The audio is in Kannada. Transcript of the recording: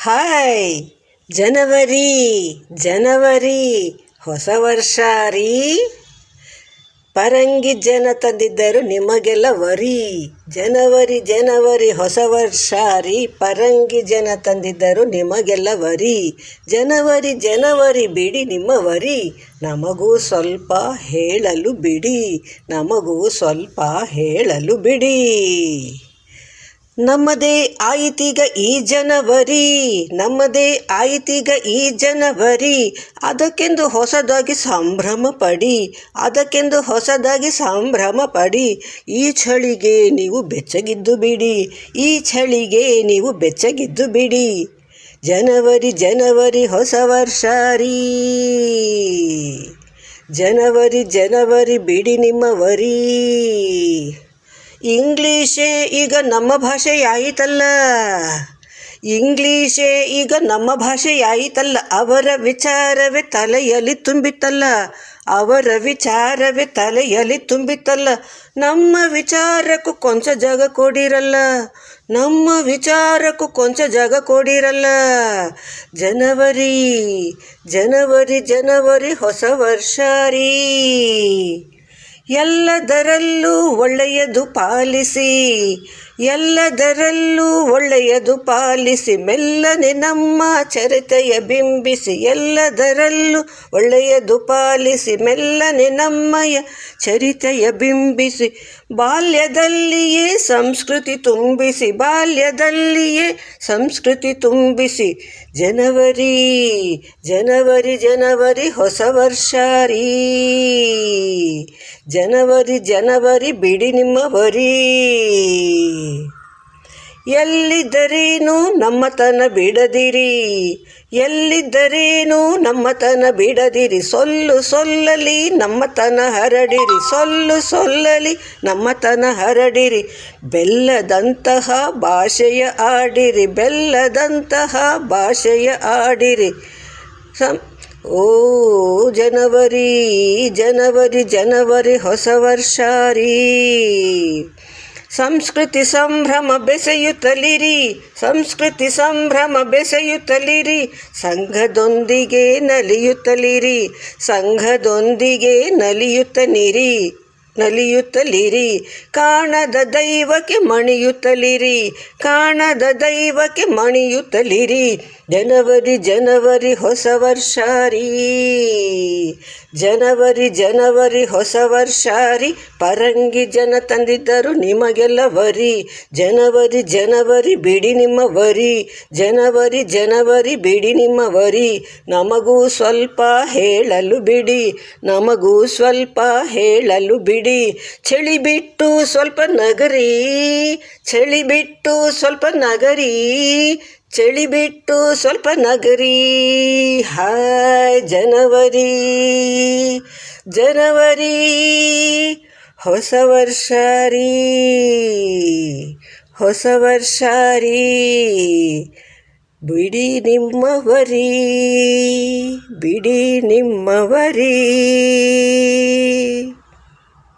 ಹಾಯ್. ಜನವರಿ ಜನವರಿ, ಹೊಸ ವರ್ಷ ರೀ. ಪರಂಗಿ ಜನ ತಂದಿದ್ದರು ನಿಮಗೆಲ್ಲ ವರಿ. ಜನವರಿ ಜನವರಿ, ಹೊಸ ವರ್ಷ ರೀ. ಪರಂಗಿ ಜನ ತಂದಿದ್ದರು ನಿಮಗೆಲ್ಲ ವರಿ. ಜನವರಿ ಜನವರಿ, ಬಿಡಿ ನಿಮ್ಮ ವರಿ. ನಮಗೂ ಸ್ವಲ್ಪ ಹೇಳಲು ಬಿಡಿ. ನಮಗೂ ಸ್ವಲ್ಪ ಹೇಳಲು ಬಿಡಿ. ನಮ್ಮದೇ ಆಯಿತೀಗ ಈ ಜನವರಿ, ನಮ್ಮದೇ ಆಯಿತೀಗ ಈ ಜನವರಿ. ಅದಕ್ಕೆಂದು ಹೊಸದಾಗಿ ಸಂಭ್ರಮ ಪಡಿ, ಅದಕ್ಕೆಂದು ಹೊಸದಾಗಿ ಸಂಭ್ರಮ ಪಡಿ. ಈ ಚಳಿಗೆ ನೀವು ಬೆಚ್ಚಗಿದ್ದು ಬಿಡಿ, ಈ ಚಳಿಗೆ ನೀವು ಬೆಚ್ಚಗಿದ್ದು ಬಿಡಿ. ಜನವರಿ ಜನವರಿ ಹೊಸ ವರ್ಷ ರೀ. ಜನವರಿ ಜನವರಿ ಬಿಡಿ ನಿಮ್ಮ ವರಿ. ಇಂಗ್ಲೀಷೇ ಈಗ ನಮ್ಮ ಭಾಷೆಯಾಯಿತಲ್ಲ. ಇಂಗ್ಲೀಷೇ ಈಗ ನಮ್ಮ ಭಾಷೆಯಾಯಿತಲ್ಲ. ಅವರ ವಿಚಾರವೇ ತಲೆಯಲ್ಲಿ ತುಂಬಿತ್ತಲ್ಲ. ಅವರ ವಿಚಾರವೇ ತಲೆಯಲ್ಲಿ ತುಂಬಿತ್ತಲ್ಲ. ನಮ್ಮ ವಿಚಾರಕ್ಕೂ ಕೊಂಚ ಜಾಗ ಕೊಡಿರಲ್ಲ. ನಮ್ಮ ವಿಚಾರಕ್ಕೂ ಕೊಂಚ ಜಾಗ ಕೊಡಿರಲ್ಲ. ಜನವರಿ ಜನವರಿ ಜನವರಿ ಹೊಸ ವರ್ಷ ರೀ ಎಲ್ಲದರಲ್ಲೂ ಒಳ್ಳೆಯದು ಪಾಲಿಸಿ. ಎಲ್ಲದರಲ್ಲೂ ಒಳ್ಳೆಯದು ಪಾಲಿಸಿ, ಮೆಲ್ಲನೆ ನಮ್ಮ ಚರಿತೆಯ ಬಿಂಬಿಸಿ, ಎಲ್ಲದರಲ್ಲೂ ಒಳ್ಳೆಯದು ಪಾಲಿಸಿ, ಮೆಲ್ಲನೆ ನಮ್ಮಯ ಚರಿತೆಯ ಬಿಂಬಿಸಿ, ಬಾಲ್ಯದಲ್ಲಿಯೇ ಸಂಸ್ಕೃತಿ ತುಂಬಿಸಿ, ಬಾಲ್ಯದಲ್ಲಿಯೇ ಸಂಸ್ಕೃತಿ ತುಂಬಿಸಿ, ಜನವರಿ ಜನವರಿ ಜನವರಿ ಹೊಸ ವರ್ಷ ರೀ. ಜನವರಿ ಜನವರಿ ಬಿಡಿ ನಿಮ್ಮ ವರಿ. ಎಲ್ಲಿದ್ದರೇನು ನಮ್ಮತನ ಬಿಡದಿರಿ? ಎಲ್ಲಿದ್ದರೇನು ನಮ್ಮತನ ಬಿಡದಿರಿ? ಸೊಲ್ಲು ಸೊಲ್ಲಲಿ ನಮ್ಮತನ ಹರಡಿರಿ. ಸೊಲ್ಲು ಸೊಲ್ಲಲಿ ನಮ್ಮತನ ಹರಡಿರಿ. ಬೆಲ್ಲದಂತಹ ಭಾಷೆಯ ಆಡಿರಿ. ಬೆಲ್ಲದಂತಹ ಭಾಷೆಯ ಆಡಿರಿ. ಸಂ, ಓ ಜನವರಿ ಜನವರಿ ಜನವರಿ ಹೊಸ ವರ್ಷ ರೀ ಸಂಸ್ಕೃತಿ ಸಂಭ್ರಮ ಬೆಸೆಯುತ್ತಲಿರಿ. ಸಂಸ್ಕೃತಿ ಸಂಭ್ರಮ ಬೆಸೆಯುತ್ತಲಿರಿ. ಸಂಘದೊಂದಿಗೆ ನಲಿಯುತ್ತಲಿರಿ. ಸಂಘದೊಂದಿಗೆ ನಲಿಯುತ್ತಲಿರಿ ನಲಿಯುತ್ತಲಿರಿ. ಕಾಣದ ದೈವಕ್ಕೆ ಮಣಿಯುತ್ತಲಿರಿ. ಕಾಣದ ದೈವಕ್ಕೆ ಮಣಿಯುತ್ತಲಿರಿ. ಜನವರಿ ಜನವರಿ ಹೊಸ ವರ್ಷ ರೀ ಜನವರಿ ಜನವರಿ ಹೊಸ ವರ್ಷಾರಿ. ಪರಂಗಿ ಜನ ತಂದಿದ್ದರು ನಿಮಗೆಲ್ಲ ವರಿ. ಜನವರಿ ಜನವರಿ ಬಿಡಿ ನಿಮ್ಮ ವರಿ. ಜನವರಿ ಜನವರಿ ಬಿಡಿ ನಿಮ್ಮ ವರಿ. ನಮಗೂ ಸ್ವಲ್ಪ ಹೇಳಲು ಬಿಡಿ. ನಮಗೂ ಸ್ವಲ್ಪ ಹೇಳಲು ಬಿಡಿ. ಚಳಿ ಬಿಟ್ಟು ಸ್ವಲ್ಪ ನಗರಿ. ಚಳಿ ಬಿಟ್ಟು ಸ್ವಲ್ಪ ನಗರಿ. ಚಳಿ ಬಿಟ್ಟು ಸ್ವಲ್ಪ ನಗರಿ. ಹಾಯ್ ಜನವರಿ. ಜನವರಿ. ಹೊಸ ವರ್ಷ ರೀ ಹೊಸ ವರ್ಷ ರೀ ಬಿಡಿ ನಿಮ್ಮವರಿ. ಬಿಡಿ ನಿಮ್ಮವರಿ.